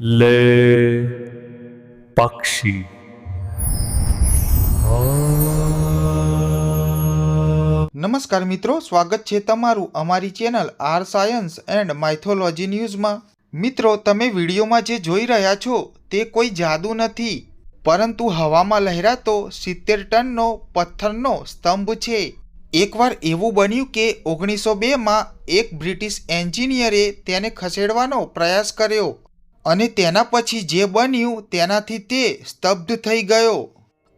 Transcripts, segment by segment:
લે પક્ષી. નમસ્કાર મિત્રો, સ્વાગત છે તમારું અમારી channel R science and mythology ન્યૂઝમાં. મિત્રો, તમે વિડીયોમાં જે જોઈ રહ્યા છો તે કોઈ જાદુ નથી, પરંતુ હવામાં લહેરાતો સિત્તેર ટનનો પથ્થરનો સ્તંભ છે. એકવાર એવું બન્યું કે ઓગણીસો બેમાં એક બ્રિટિશ એન્જિનિયરે તેને ખસેડવાનો પ્રયાસ કર્યો. અને તેના પછી જે બન્યું તેનાથી તે સ્તબ્ધ થઈ ગયો.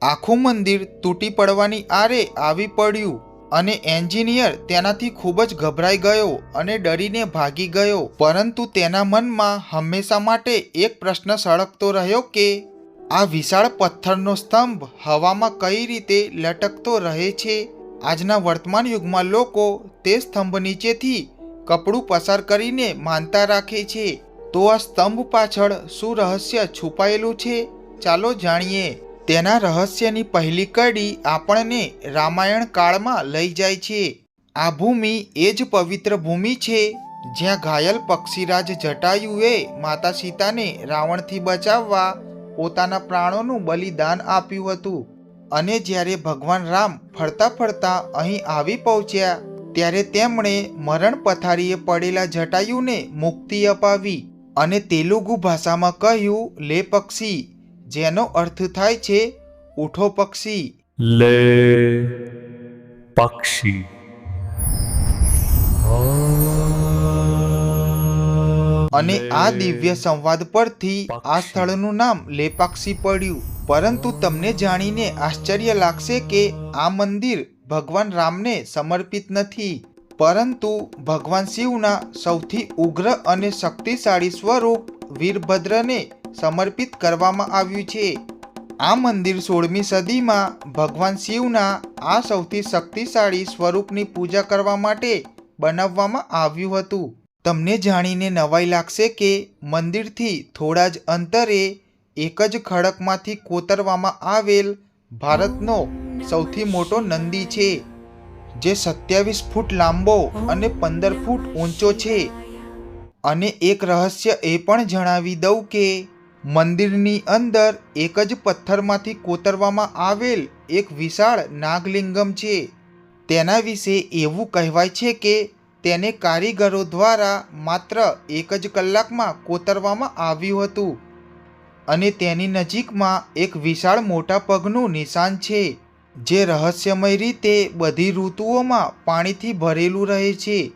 આખું મંદિર તૂટી પડવાની આરે આવી પડ્યું અને એન્જિનિયર તેનાથી ખૂબ જ ગભરાઈ ગયો અને ડરીને ભાગી ગયો. પરંતુ તેના મનમાં હંમેશા માટે એક પ્રશ્ન સળગતો રહ્યો કે, આ વિશાળ પથ્થરનો સ્તંભ હવામાં કઈ રીતે લટકતો રહે છે? આજના વર્તમાન યુગમાં લોકો તે સ્તંભ નીચેથી કપડું પસાર કરીને માનતા રાખે છે. તો આ સ્તંભ પાછળ શું રહસ્ય છુપાયેલું છે? ચાલો જાણીએ. તેના રહસ્યની પહેલી કડી આપણને રામાયણ કાળમાં લઈ જાય છે. આ ભૂમિ એ જ પવિત્ર ભૂમિ છે, જ્યાં ઘાયલ પક્ષીરાજ જટાયુએ માતા સીતાને રાવણથી બચાવવા પોતાના પ્રાણોનું બલિદાન આપ્યું હતું. અને જ્યારે ભગવાન રામ ફરતા ફરતા અહીં આવી પહોંચ્યા, ત્યારે તેમણે મરણ પથારીએ પડેલા જટાયુને મુક્તિ અપાવી. અને તેલુગુ ભાષામાં કહ્યું લે પક્ષી જેનો અર્થ થાય છે ઉઠો પક્ષી લે પક્ષી. અને આ દિવ્ય સંવાદ પરથી આ સ્થળનું નામ લેપાક્ષી પડ્યું. પરંતુ તમને જાણીને આશ્ચર્ય લાગશે કે આ મંદિર ભગવાન રામને સમર્પિત નથી. પરંતુ ભગવાન શિવના સૌથી ઉગ્ર અને શક્તિશાળી સ્વરૂપ વીરભદ્રને સમર્પિત કરવામાં આવ્યું છે. આ મંદિર સોળમી સદીમાં ભગવાન શિવના આ સૌથી શક્તિશાળી સ્વરૂપની પૂજા કરવા માટે બનાવવામાં આવ્યું હતું. તમને જાણીને નવાઈ લાગશે કે મંદિરથી થોડા જ અંતરે એક જ ખડકમાંથી કોતરવામાં આવેલ ભારતનો સૌથી મોટો નંદી છે. જે સત્યાવીસ ફૂટ લાંબો અને પંદર ફૂટ ઊંચો છે. અને એક રહસ્ય એ પણ જણાવી દઉં કે મંદિરની અંદર એક જ પથ્થરમાંથી કોતરવામાં આવેલ એક વિશાળ નાગલિંગમ છે. તેના વિશે એવું કહેવાય છે કે તેને કારીગરો દ્વારા માત્ર એક જ કલાકમાં કોતરવામાં આવ્યું હતું. અને તેની નજીકમાં એક વિશાળ મોટા પગનું નિશાન છે. જે રહસ્યમય રીતે બધી ઋતુઓમાં પાણીથી ભરેલું રહે છે.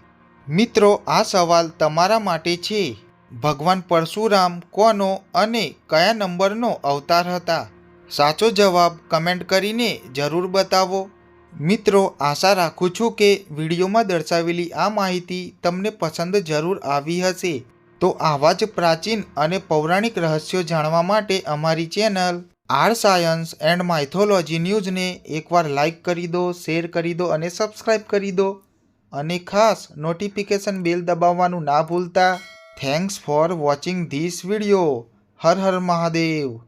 મિત્રો, આ સવાલ તમારા માટે છે. ભગવાન પરશુરામ કોનો અને કયા નંબરનો અવતાર હતા? સાચો જવાબ કમેન્ટ કરીને જરૂર બતાવો. મિત્રો, આશા રાખું છું કે વિડીયોમાં દર્શાવેલી આ માહિતી તમને પસંદ જરૂર આવી હશે. તો આવા જ પ્રાચીન અને પૌરાણિક રહસ્યો જાણવા માટે અમારી channel R science and mythology ન્યૂઝને એકવાર લાઈક કરી દો, શેર કરી દો અને સબસ્ક્રાઈબ કરી દો. અને ખાસ નોટિફિકેશન બેલ દબાવવાનું ના ભૂલતા. Thanks for watching this video. Har Har Mahadev.